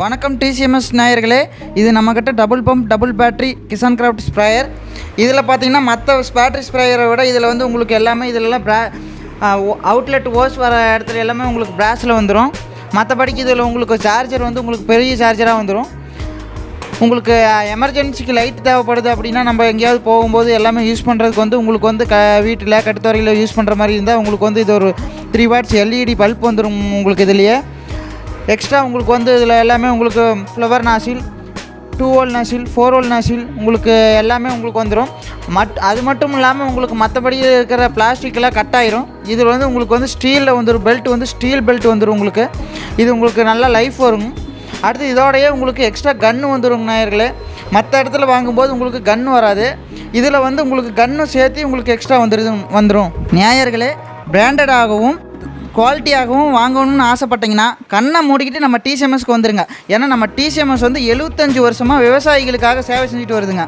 வணக்கம் டிசிஎம்எஸ் நாயர்களே இது நம்மக்கிட்ட double pump double battery Kisan craft sprayer இதில் பார்த்தீங்கன்னா மற்ற பேட்ரி ஸ்ப்ரேயரை விட இதில் வந்து உங்களுக்கு எல்லாமே இதிலலாம் ப்ரா அவுட்லெட் ஓஸ் வர இடத்துல எல்லாமே உங்களுக்கு ப்ராஸில் வந்துடும் மற்றபடிக்கு இதில் உங்களுக்கு சார்ஜர் வந்து உங்களுக்கு பெரிய சார்ஜராக வந்துடும் உங்களுக்கு எமர்ஜென்சிக்கு லைட் தேவைப்படுது அப்படின்னா நம்ம எங்கேயாவது போகும்போது எல்லாமே யூஸ் பண்ணுறதுக்கு வந்து உங்களுக்கு வந்து க வீட்டில் கட்டுத்துறையில் யூஸ் பண்ணுற மாதிரி இருந்தால் உங்களுக்கு வந்து இது ஒரு த்ரீ வாட்ஸ் எல்இடி பல்ப் வந்துடும் உங்களுக்கு இதுலேயே. எக்ஸ்ட்ரா உங்களுக்கு வந்து இதில் எல்லாமே உங்களுக்கு flower nozzle two hole nozzle four hole nozzle உங்களுக்கு எல்லாமே உங்களுக்கு வந்துடும் மட் அது மட்டும் இல்லாமல் உங்களுக்கு மற்றபடி இருக்கிற பிளாஸ்டிக்கெல்லாம் கட் ஆயிரும். இதில் வந்து உங்களுக்கு வந்து ஸ்டீலில் வந்துடும் பெல்ட் வந்து ஸ்டீல் பெல்ட் வந்துடும் உங்களுக்கு. இது உங்களுக்கு நல்ல லைஃப் வரும். அடுத்து இதோடையே உங்களுக்கு எக்ஸ்ட்ரா கன்று வந்துடும் நேயர்களே. மற்ற இடத்துல வாங்கும்போது உங்களுக்கு கன்று வராது. இதில் வந்து உங்களுக்கு கன்னும் சேர்த்து உங்களுக்கு எக்ஸ்ட்ரா வந்துடுது வந்துடும் நேயர்களே பிராண்டடாகவும் குவாலிட்டியாகவும் வாங்கணும்னு ஆசைப்பட்டீங்கன்னா கண்ணை மூடிக்கிட்டு நம்ம டிசிஎம்எஸ்க்கு வந்துடுங்க ஏன்னா நம்ம டிசிஎம்எஸ் வந்து எழுபத்தஞ்சு வருஷமாக விவசாயிகளுக்காக சேவை செஞ்சுட்டு வருதுங்க.